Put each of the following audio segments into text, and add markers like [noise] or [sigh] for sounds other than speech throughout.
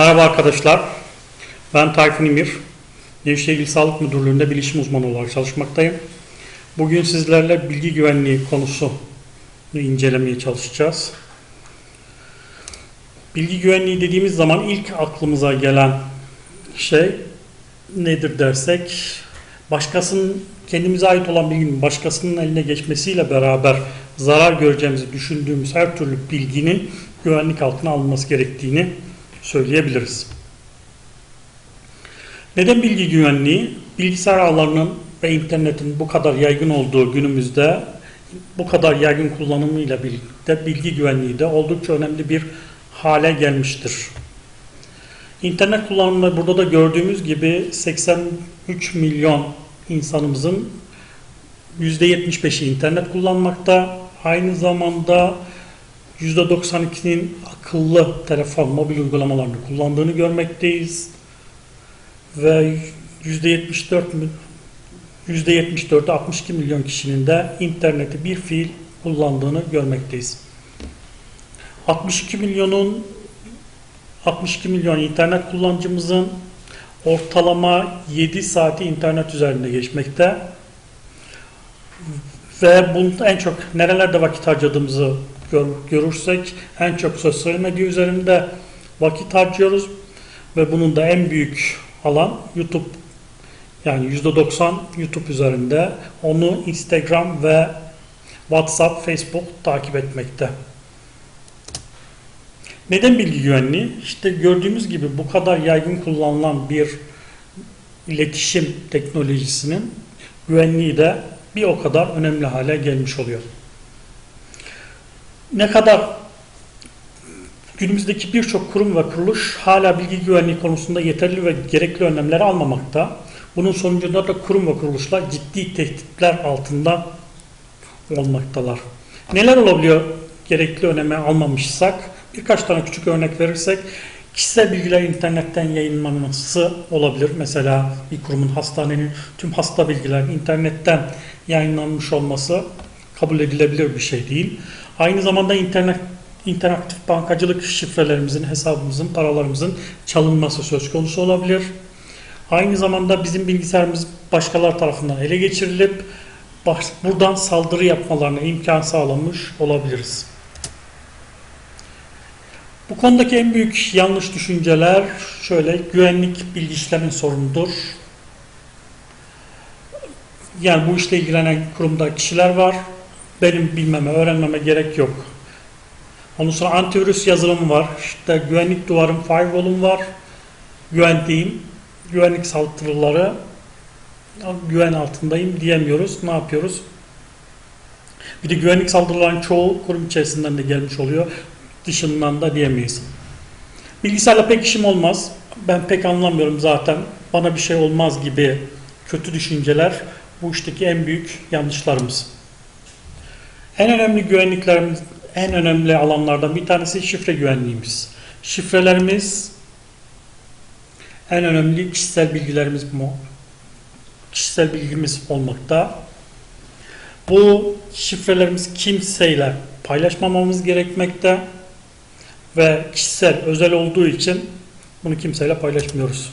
Merhaba arkadaşlar. Ben Tayfun İmir. Nevşehir İl Sağlık Müdürlüğü'nde bilişim uzmanı olarak çalışmaktayım. Bugün sizlerle bilgi güvenliği konusunu incelemeye çalışacağız. Bilgi güvenliği dediğimiz zaman ilk aklımıza gelen şey nedir dersek başkasının kendimize ait olan bilginin başkasının eline geçmesiyle beraber zarar göreceğimizi düşündüğümüz her türlü bilginin güvenlik altına alınması gerektiğini söyleyebiliriz. Neden bilgi güvenliği? Bilgisayar ağlarının ve internetin bu kadar yaygın olduğu günümüzde bu kadar yaygın kullanımıyla birlikte bilgi güvenliği de oldukça önemli bir hale gelmiştir. İnternet kullanımında burada da gördüğümüz gibi 83 milyon insanımızın %75'i internet kullanmakta. Aynı zamanda %92'nin akıllı telefon, mobil uygulamalarını kullandığını görmekteyiz. Ve %74 mü- %74'ü 62 milyon kişinin de interneti bir fiil kullandığını görmekteyiz. 62 milyonun 62 milyon internet kullanıcımızın ortalama 7 saati internet üzerinde geçmekte. Ve bunun en çok nerelerde vakit harcadığımızı görürsek en çok sosyal medya üzerinde vakit harcıyoruz ve bunun da en büyük alan YouTube yani %90 YouTube üzerinde onu Instagram ve WhatsApp, Facebook takip etmekte. Neden bilgi güvenliği? İşte gördüğümüz gibi bu kadar yaygın kullanılan bir iletişim teknolojisinin güvenliği de bir o kadar önemli hale gelmiş oluyor. Ne kadar günümüzdeki birçok kurum ve kuruluş hala bilgi güvenliği konusunda yeterli ve gerekli önlemleri almamakta. Bunun sonucunda da kurum ve kuruluşlar ciddi tehditler altında olmaktalar. Neler olabiliyor gerekli öneme almamışsak? Birkaç tane küçük örnek verirsek kişisel bilgiler internetten yayınlanması olabilir. Mesela bir kurumun hastanenin tüm hasta bilgiler internetten yayınlanmış olması kabul edilebilir bir şey değil. Aynı zamanda internet interaktif bankacılık şifrelerimizin, hesabımızın, paralarımızın çalınması söz konusu olabilir. Aynı zamanda bizim bilgisayarımız başkalar tarafından ele geçirilip buradan saldırı yapmalarına imkan sağlamış olabiliriz. Bu konudaki en büyük yanlış düşünceler şöyle güvenlik bilgi işlemi sorunudur. Yani bu işle ilgilenen kurumda kişiler var. Benim bilmeme, öğrenmeme gerek yok. Ondan sonra antivirüs yazılımı var. İşte güvenlik duvarım, firewall'um var. Güvendiğim, güvenlik saldırıları güven altındayım diyemiyoruz. Ne yapıyoruz? Bir de güvenlik saldırıların çoğu kurum içerisinden de gelmiş oluyor. Dışından da diyemeyiz. Bilgisayarla pek işim olmaz. Ben pek anlamıyorum zaten. Bana bir şey olmaz gibi kötü düşünceler bu işteki en büyük yanlışlarımız. En önemli güvenliklerimiz, en önemli alanlardan bir tanesi şifre güvenliğimiz. Şifrelerimiz en önemli kişisel bilgilerimiz mu? Kişisel bilgimiz olmakta. Bu şifrelerimiz kimseyle paylaşmamamız gerekmekte ve kişisel, özel olduğu için bunu kimseyle paylaşmıyoruz.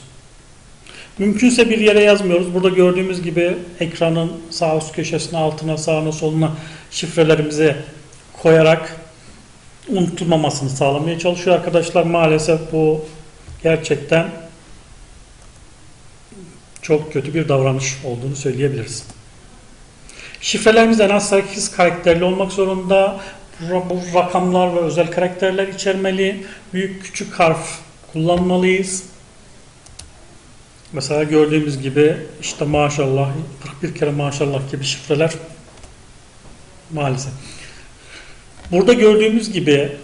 Mümkünse bir yere yazmıyoruz. Burada gördüğümüz gibi ekranın sağ üst köşesine, altına, sağına, soluna şifrelerimizi koyarak unutulmamasını sağlamaya çalışıyor arkadaşlar. Maalesef bu gerçekten çok kötü bir davranış olduğunu söyleyebiliriz. Şifrelerimiz en az 8 karakterli olmak zorunda. Bu rakamlar ve özel karakterler içermeli. Büyük küçük harf kullanmalıyız. Mesela gördüğümüz gibi işte maşallah 41 kere maşallah gibi şifreler maalesef. Burada gördüğümüz gibi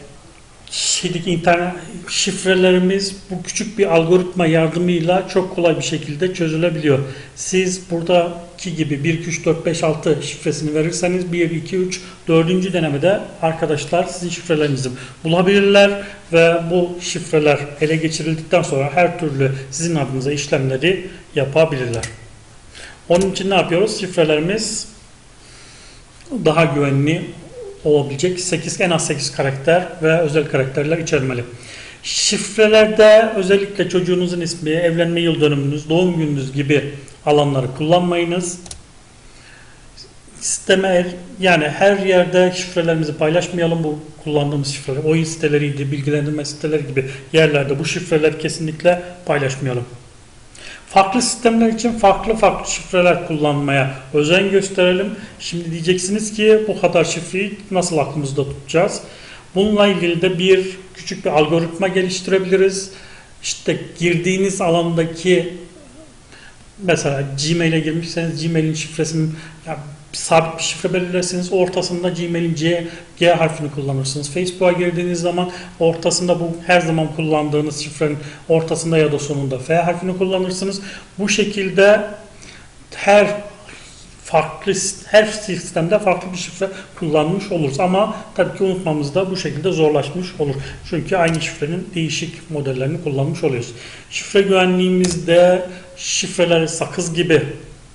şeydeki internet şifrelerimiz bu küçük bir algoritma yardımıyla çok kolay bir şekilde çözülebiliyor. Siz buradaki gibi 1, 2, 3, 4, 5, 6 şifresini verirseniz 1, 2, 3, 4. denemede arkadaşlar sizin şifrelerinizi bulabilirler ve bu şifreler ele geçirildikten sonra her türlü sizin adınıza işlemleri yapabilirler. Onun için ne yapıyoruz? Şifrelerimiz daha güvenli olabilecek 8 en az 8 karakter ve özel karakterler içermeli. Şifrelerde özellikle çocuğunuzun ismi, evlenme yıl dönümünüz, doğum gününüz gibi alanları kullanmayınız. Sisteme yani her yerde şifrelerimizi paylaşmayalım bu kullandığımız şifreler. Oyun siteleriydi, bilgilendirme siteleri gibi yerlerde bu şifreler kesinlikle paylaşmayalım. Farklı sistemler için farklı farklı şifreler kullanmaya özen gösterelim. Şimdi diyeceksiniz ki bu kadar şifreyi nasıl aklımızda tutacağız? Bununla ilgili de bir küçük bir algoritma geliştirebiliriz. İşte girdiğiniz alandaki mesela Gmail'e girmişseniz Gmail'in şifresini ya sabit bir şifre belirlersiniz. Ortasında Gmail'in C, G harfini kullanırsınız. Facebook'a girdiğiniz zaman ortasında bu her zaman kullandığınız şifrenin ortasında ya da sonunda F harfini kullanırsınız. Bu şekilde her farklı her sistemde farklı bir şifre kullanmış oluruz. Ama tabii ki unutmamız da bu şekilde zorlaşmış olur. Çünkü aynı şifrenin değişik modellerini kullanmış oluyoruz. Şifre güvenliğimizde şifreleri sakız gibi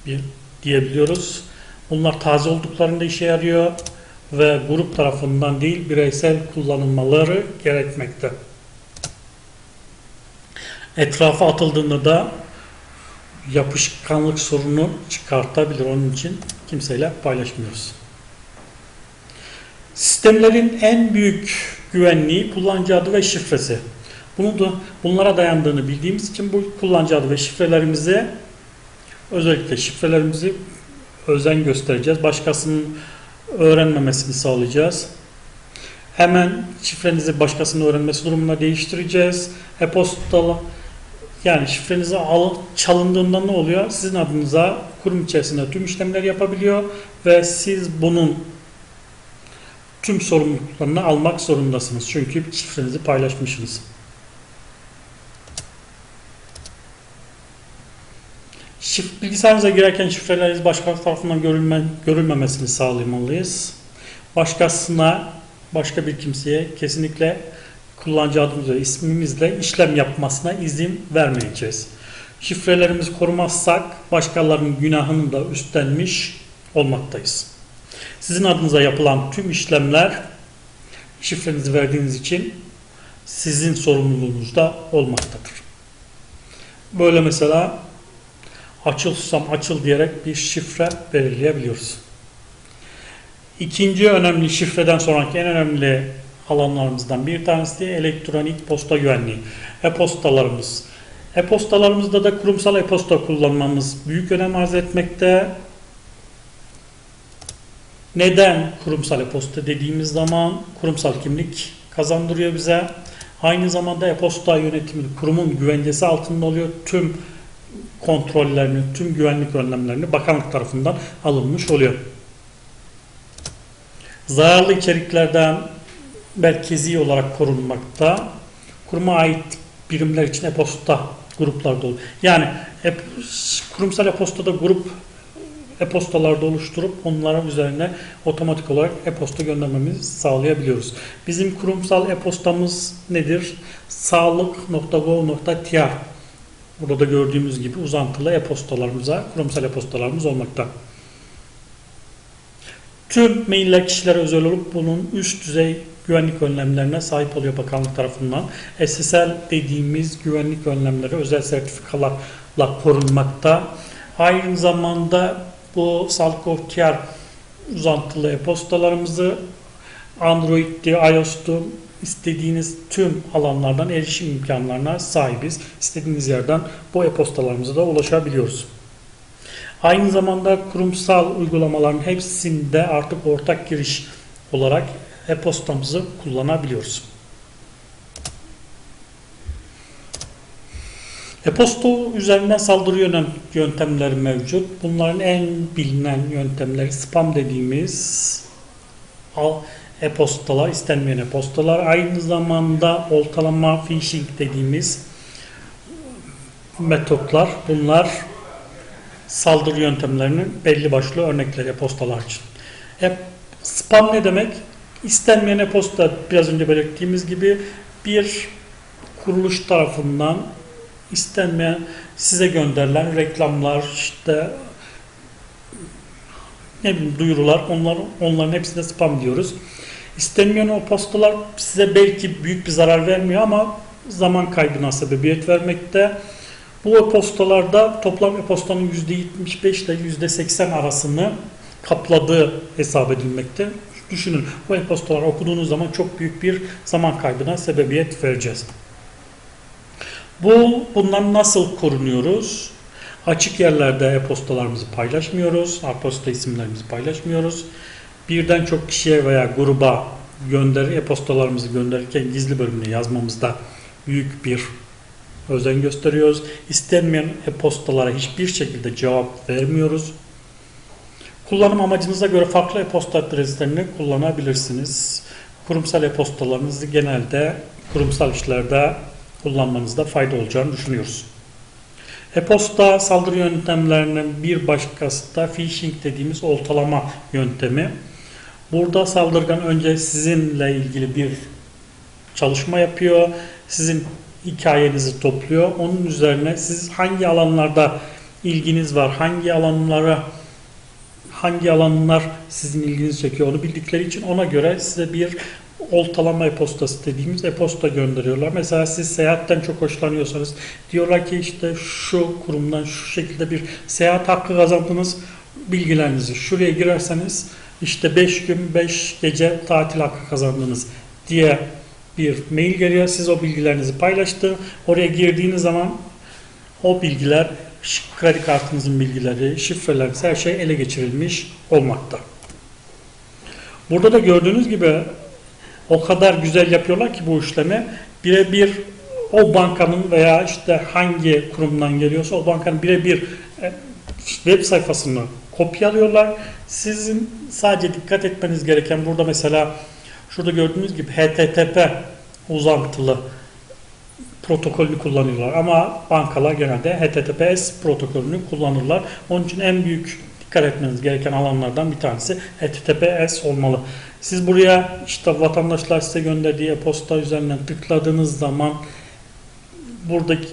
bir diyebiliyoruz. Bunlar taze olduklarında işe yarıyor ve grup tarafından değil bireysel kullanılmaları gerekmekte. Etrafa atıldığında da yapışkanlık sorunu çıkartabilir. Onun için kimseyle paylaşmıyoruz. Sistemlerin en büyük güvenliği kullanıcı adı ve şifresi. Bunu da bunlara dayandığını bildiğimiz için bu kullanıcı adı ve şifrelerimizi özellikle şifrelerimizi özen göstereceğiz. Başkasının öğrenmemesini sağlayacağız. Hemen şifrenizi başkasının öğrenmesi durumunda değiştireceğiz. E-postalı yani şifrenizi al, çalındığında ne oluyor? Sizin adınıza kurum içerisinde tüm işlemler yapabiliyor ve siz bunun tüm sorumluluklarını almak zorundasınız. Çünkü şifrenizi paylaşmışsınız. Şif, bilgisayarınıza girerken şifreleriniz başka tarafından görülme, görülmemesini sağlamalıyız. Başkasına, başka bir kimseye kesinlikle kullanıcı adımız ve ismimizle işlem yapmasına izin vermeyeceğiz. Şifrelerimizi korumazsak başkalarının günahını da üstlenmiş olmaktayız. Sizin adınıza yapılan tüm işlemler şifrenizi verdiğiniz için sizin sorumluluğunuzda olmaktadır. Böyle mesela açıl susam açıl diyerek bir şifre belirleyebiliyoruz. İkinci önemli şifreden sonraki en önemli alanlarımızdan bir tanesi de elektronik posta güvenliği. E-postalarımız. E-postalarımızda da kurumsal e-posta kullanmamız büyük önem arz etmekte. Neden kurumsal e-posta dediğimiz zaman kurumsal kimlik kazandırıyor bize. Aynı zamanda e-posta yönetimi kurumun güvencesi altında oluyor. Tüm kontrollerini, tüm güvenlik önlemlerini bakanlık tarafından alınmış oluyor. Zararlı içeriklerden merkezi olarak korunmakta. Kuruma ait birimler için e-posta gruplarda olur. Yani e kurumsal e-postada grup e-postalarda oluşturup onların üzerine otomatik olarak e-posta göndermemizi sağlayabiliyoruz. Bizim kurumsal e-postamız nedir? sağlık.gov.tr Burada da gördüğümüz gibi uzantılı e-postalarımıza, kurumsal e-postalarımız olmakta. Tüm mailler kişilere özel olup bunun üst düzey güvenlik önlemlerine sahip oluyor bakanlık tarafından. SSL dediğimiz güvenlik önlemleri özel sertifikalarla korunmakta. Aynı zamanda bu Sağlık.gov.tr uzantılı e-postalarımızı Android'di, iOS'tu istediğiniz tüm alanlardan erişim imkanlarına sahibiz. İstediğiniz yerden bu e-postalarımıza da ulaşabiliyoruz. Aynı zamanda kurumsal uygulamaların hepsinde artık ortak giriş olarak e-postamızı kullanabiliyoruz. E-posta üzerinden saldırı yöntemleri mevcut. Bunların en bilinen yöntemleri spam dediğimiz e-postalar, istenmeyen e-postalar. Aynı zamanda oltalama, phishing dediğimiz metotlar. Bunlar saldırı yöntemlerinin belli başlı örnekleri e-postalar için. E, spam ne demek? İstenmeyen e-posta biraz önce belirttiğimiz gibi bir kuruluş tarafından istenmeyen size gönderilen reklamlar işte ne bileyim duyurular onlar onların hepsine spam diyoruz. İstenmeyen o postalar size belki büyük bir zarar vermiyor ama zaman kaybına sebebiyet vermekte. Bu e-postalarda toplam e-postanın %75 ile %80 arasını kapladığı hesap edilmekte. Düşünün bu e-postaları okuduğunuz zaman çok büyük bir zaman kaybına sebebiyet vereceğiz. Bu bundan nasıl korunuyoruz? Açık yerlerde e-postalarımızı paylaşmıyoruz. E-posta isimlerimizi paylaşmıyoruz. Birden çok kişiye veya gruba gönder e-postalarımızı gönderirken gizli bölümüne yazmamızda büyük bir özen gösteriyoruz. İstenmeyen e-postalara hiçbir şekilde cevap vermiyoruz. Kullanım amacınıza göre farklı e-posta adreslerini kullanabilirsiniz. Kurumsal e-postalarınızı genelde kurumsal işlerde kullanmanızda fayda olacağını düşünüyoruz. E-posta saldırı yöntemlerinin bir başkası da phishing dediğimiz oltalama yöntemi. Burada saldırgan önce sizinle ilgili bir çalışma yapıyor. Sizin hikayenizi topluyor. Onun üzerine siz hangi alanlarda ilginiz var, hangi alanlara hangi alanlar sizin ilginizi çekiyor onu bildikleri için ona göre size bir oltalama e-postası dediğimiz e-posta gönderiyorlar. Mesela siz seyahatten çok hoşlanıyorsanız diyorlar ki işte şu kurumdan şu şekilde bir seyahat hakkı kazandınız bilgilerinizi şuraya girerseniz işte 5 gün 5 gece tatil hakkı kazandınız diye bir mail geliyor. Siz o bilgilerinizi paylaştı. Oraya girdiğiniz zaman o bilgiler kredi kartınızın bilgileri, şifreleriniz her şey ele geçirilmiş olmakta. Burada da gördüğünüz gibi o kadar güzel yapıyorlar ki bu işlemi birebir o bankanın veya işte hangi kurumdan geliyorsa o bankanın birebir e, web sayfasını kopyalıyorlar. Sizin sadece dikkat etmeniz gereken burada mesela şurada gördüğünüz gibi HTTP uzantılı protokolünü kullanıyorlar. Ama bankalar genelde HTTPS protokolünü kullanırlar. Onun için en büyük dikkat etmeniz gereken alanlardan bir tanesi HTTPS olmalı. Siz buraya işte vatandaşlar size gönderdiği e-posta üzerinden tıkladığınız zaman buradaki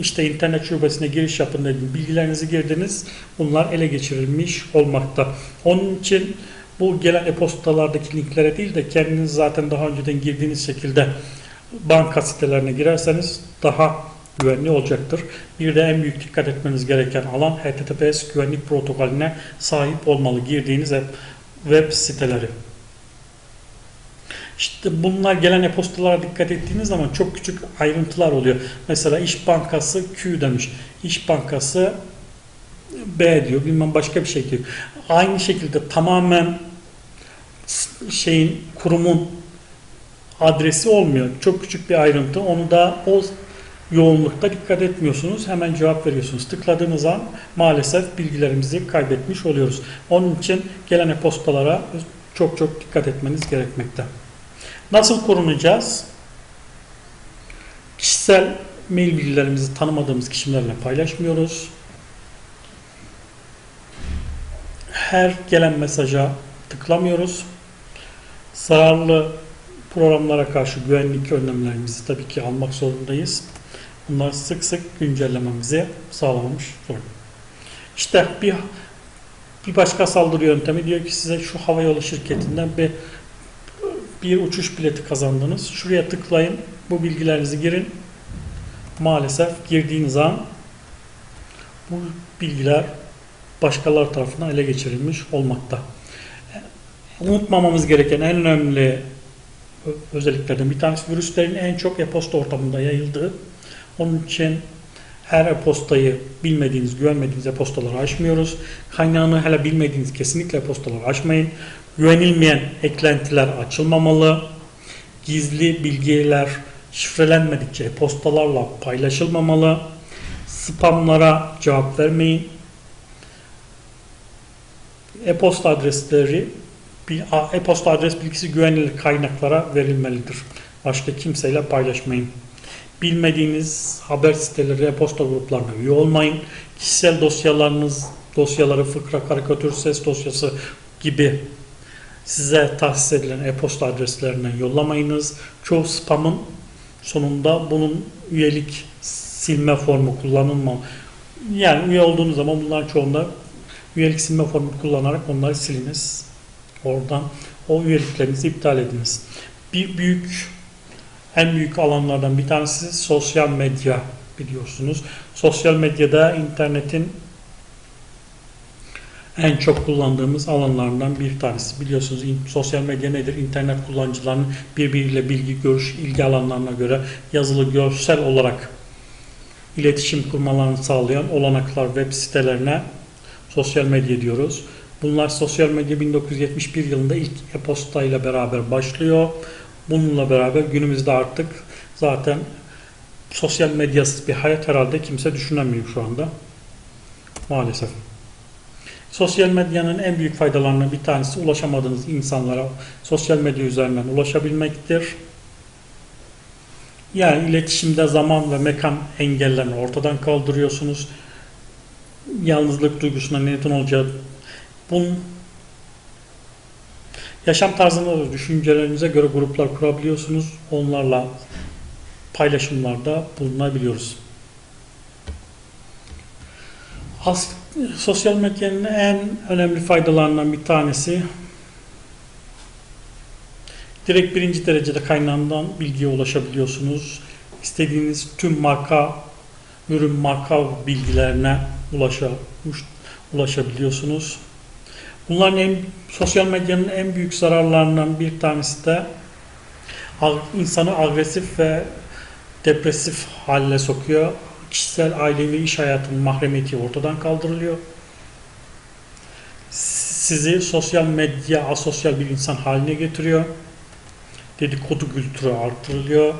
işte internet şubesine giriş yapın dedim. Bilgilerinizi girdiniz. Bunlar ele geçirilmiş olmakta. Onun için bu gelen e-postalardaki linklere değil de kendiniz zaten daha önceden girdiğiniz şekilde banka sitelerine girerseniz daha güvenli olacaktır. Bir de en büyük dikkat etmeniz gereken alan HTTPS güvenlik protokolüne sahip olmalı girdiğiniz web siteleri. İşte bunlar gelen e-postalara dikkat ettiğiniz zaman çok küçük ayrıntılar oluyor. Mesela İş Bankası Q demiş. İş Bankası B diyor. Bilmem başka bir şey diyor. Aynı şekilde tamamen şeyin kurumun adresi olmuyor. Çok küçük bir ayrıntı. Onu da o yoğunlukta dikkat etmiyorsunuz. Hemen cevap veriyorsunuz. Tıkladığınız an maalesef bilgilerimizi kaybetmiş oluyoruz. Onun için gelen e-postalara çok çok dikkat etmeniz gerekmekte. Nasıl korunacağız? Kişisel mail bilgilerimizi tanımadığımız kişilerle paylaşmıyoruz. Her gelen mesaja tıklamıyoruz. Zararlı programlara karşı güvenlik önlemlerimizi tabii ki almak zorundayız. Bunları sık sık güncellememizi sağlamamış zorunda. İşte bir bir başka saldırı yöntemi diyor ki size şu havayolu şirketinden bir bir uçuş bileti kazandınız. Şuraya tıklayın. Bu bilgilerinizi girin. Maalesef girdiğiniz an bu bilgiler başkaları tarafından ele geçirilmiş olmakta. Unutmamamız gereken en önemli özelliklerden bir tanesi virüslerin en çok e-posta ortamında yayıldığı. Onun için her e-postayı bilmediğiniz, güvenmediğiniz e-postaları açmıyoruz. Kaynağını hele bilmediğiniz kesinlikle e-postaları açmayın. Güvenilmeyen eklentiler açılmamalı. Gizli bilgiler şifrelenmedikçe e-postalarla paylaşılmamalı. Spamlara cevap vermeyin. E-posta adresleri e-posta adres bilgisi güvenilir kaynaklara verilmelidir. Başka kimseyle paylaşmayın. Bilmediğiniz haber siteleri, e-posta gruplarına üye olmayın. Kişisel dosyalarınız, dosyaları fıkra, karikatür, ses dosyası gibi size tahsis edilen e-posta adreslerinden yollamayınız. Çoğu spamın sonunda bunun üyelik silme formu kullanılma. Yani üye olduğunuz zaman bunların çoğunda üyelik silme formu kullanarak onları siliniz. Oradan o üyeliklerinizi iptal ediniz. Bir büyük en büyük alanlardan bir tanesi sosyal medya biliyorsunuz. Sosyal medyada internetin en çok kullandığımız alanlardan bir tanesi. Biliyorsunuz sosyal medya nedir? İnternet kullanıcılarının birbiriyle bilgi, görüş, ilgi alanlarına göre yazılı, görsel olarak iletişim kurmalarını sağlayan olanaklar web sitelerine sosyal medya diyoruz. Bunlar sosyal medya 1971 yılında ilk e-posta ile beraber başlıyor. Bununla beraber günümüzde artık zaten sosyal medyasız bir hayat herhalde kimse düşünemiyor şu anda. Maalesef. Sosyal medyanın en büyük faydalarından bir tanesi ulaşamadığınız insanlara sosyal medya üzerinden ulaşabilmektir. Yani iletişimde zaman ve mekan engellerini ortadan kaldırıyorsunuz. Yalnızlık duygusuna neden olacağı bunun yaşam tarzına ve düşüncelerinize göre gruplar kurabiliyorsunuz. Onlarla paylaşımlarda bulunabiliyoruz. As sosyal medyanın en önemli faydalarından bir tanesi direkt birinci derecede kaynağından bilgiye ulaşabiliyorsunuz. İstediğiniz tüm marka, ürün marka bilgilerine ulaşa, ulaşabiliyorsunuz. Bunların en, sosyal medyanın en büyük zararlarından bir tanesi de insanı agresif ve depresif haline sokuyor. Kişisel, ailevi, iş hayatının mahremiyeti ortadan kaldırılıyor. Sizi sosyal medya asosyal bir insan haline getiriyor. Dedikodu kültürü artırılıyor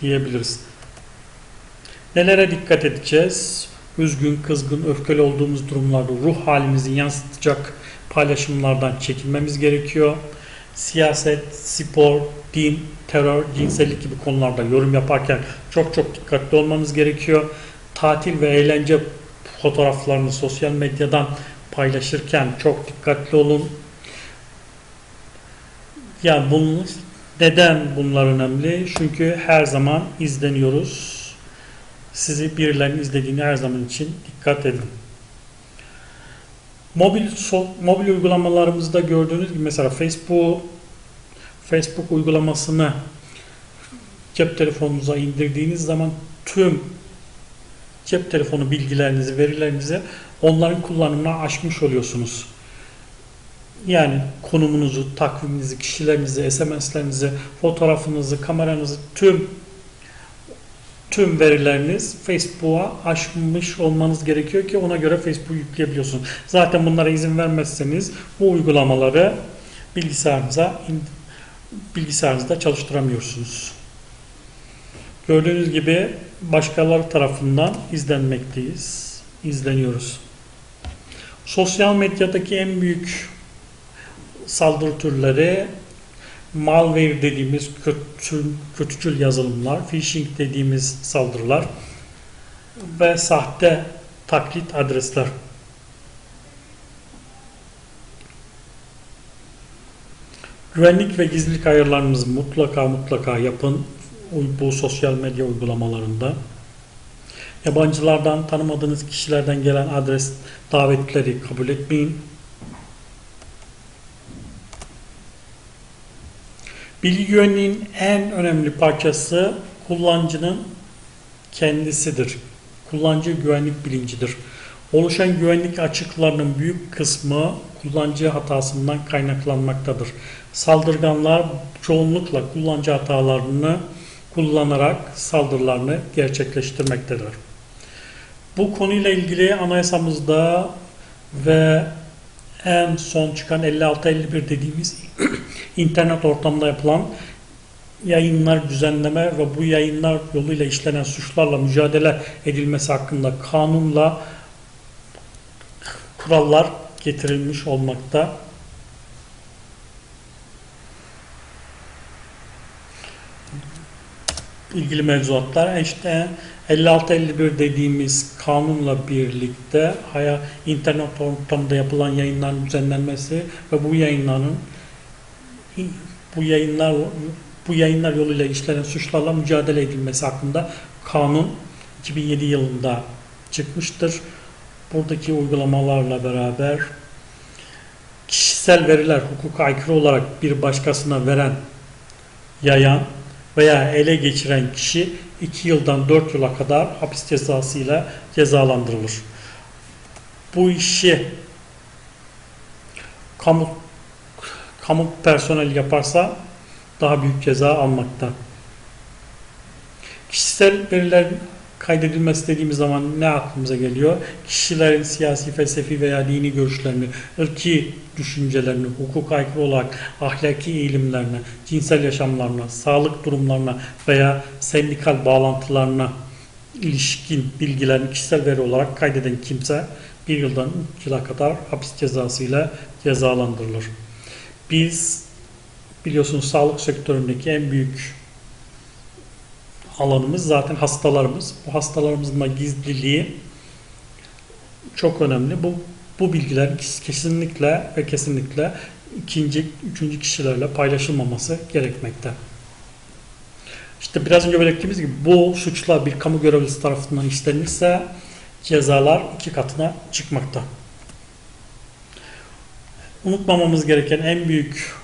diyebiliriz. Nelere dikkat edeceğiz? Üzgün, kızgın, öfkeli olduğumuz durumlarda ruh halimizi yansıtacak paylaşımlardan çekinmemiz gerekiyor. Siyaset, spor, din, terör, cinsellik gibi konularda yorum yaparken çok çok dikkatli olmamız gerekiyor. Tatil ve eğlence fotoğraflarını sosyal medyadan paylaşırken çok dikkatli olun. Ya bunun neden bunlar önemli? Çünkü her zaman izleniyoruz. Sizi birilerinin izlediğini her zaman için dikkat edin. Mobil so- mobil uygulamalarımızda gördüğünüz gibi mesela Facebook Facebook uygulamasını cep telefonunuza indirdiğiniz zaman tüm cep telefonu bilgilerinizi, verilerinizi onların kullanımına açmış oluyorsunuz. Yani konumunuzu, takviminizi, kişilerinizi, SMS'lerinizi, fotoğrafınızı, kameranızı tüm tüm verileriniz Facebook'a açmış olmanız gerekiyor ki ona göre Facebook yükleyebiliyorsunuz. Zaten bunlara izin vermezseniz bu uygulamaları bilgisayarınıza bilgisayarınızda çalıştıramıyorsunuz. Gördüğünüz gibi başkaları tarafından izlenmekteyiz. izleniyoruz. Sosyal medyadaki en büyük saldırı türleri malware dediğimiz kötü, kötücül yazılımlar, phishing dediğimiz saldırılar ve sahte taklit adresler. Güvenlik ve gizlilik ayarlarınızı mutlaka mutlaka yapın bu sosyal medya uygulamalarında. Yabancılardan, tanımadığınız kişilerden gelen adres davetleri kabul etmeyin. Bilgi güvenliğin en önemli parçası kullanıcının kendisidir. Kullanıcı güvenlik bilincidir. Oluşan güvenlik açıklarının büyük kısmı kullanıcı hatasından kaynaklanmaktadır. Saldırganlar çoğunlukla kullanıcı hatalarını kullanarak saldırılarını gerçekleştirmektedir. Bu konuyla ilgili anayasamızda ve en son çıkan 56-51 dediğimiz [clears throat] internet ortamında yapılan yayınlar düzenleme ve bu yayınlar yoluyla işlenen suçlarla mücadele edilmesi hakkında kanunla kurallar getirilmiş olmakta. İlgili mevzuatlar işte 56-51 dediğimiz kanunla birlikte haya internet ortamında yapılan yayınların düzenlenmesi ve bu yayınların bu yayınlar bu yayınlar yoluyla işlenen suçlarla mücadele edilmesi hakkında kanun 2007 yılında çıkmıştır. Buradaki uygulamalarla beraber kişisel veriler hukuka aykırı olarak bir başkasına veren, yayan veya ele geçiren kişi 2 yıldan 4 yıla kadar hapis cezası ile cezalandırılır. Bu işi kamu kamu personeli yaparsa daha büyük ceza almakta. Kişisel verilerin kaydedilmesi dediğimiz zaman ne aklımıza geliyor? Kişilerin siyasi, felsefi veya dini görüşlerini, ırki düşüncelerini, hukuk aykırı olarak ahlaki eğilimlerine, cinsel yaşamlarına, sağlık durumlarına veya sendikal bağlantılarına ilişkin bilgilerini kişisel veri olarak kaydeden kimse bir yıldan üç yıla kadar hapis cezası ile cezalandırılır. Biz biliyorsunuz sağlık sektöründeki en büyük alanımız zaten hastalarımız. Bu hastalarımızın gizliliği çok önemli. Bu bu bilgilerin kes- kesinlikle ve kesinlikle ikinci, üçüncü kişilerle paylaşılmaması gerekmekte. İşte biraz önce belirttiğimiz gibi bu suçlar bir kamu görevlisi tarafından işlenirse cezalar iki katına çıkmakta. Unutmamamız gereken en büyük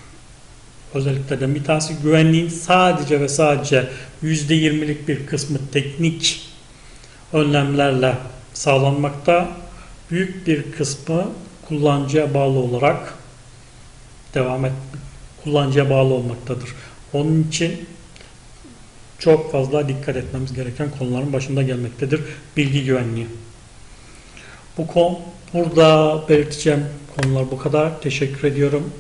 özelliklerden bir tanesi güvenliğin sadece ve sadece %20'lik bir kısmı teknik önlemlerle sağlanmakta. Büyük bir kısmı kullanıcıya bağlı olarak devam et kullanıcıya bağlı olmaktadır. Onun için çok fazla dikkat etmemiz gereken konuların başında gelmektedir. Bilgi güvenliği. Bu konu burada belirteceğim konular bu kadar. Teşekkür ediyorum.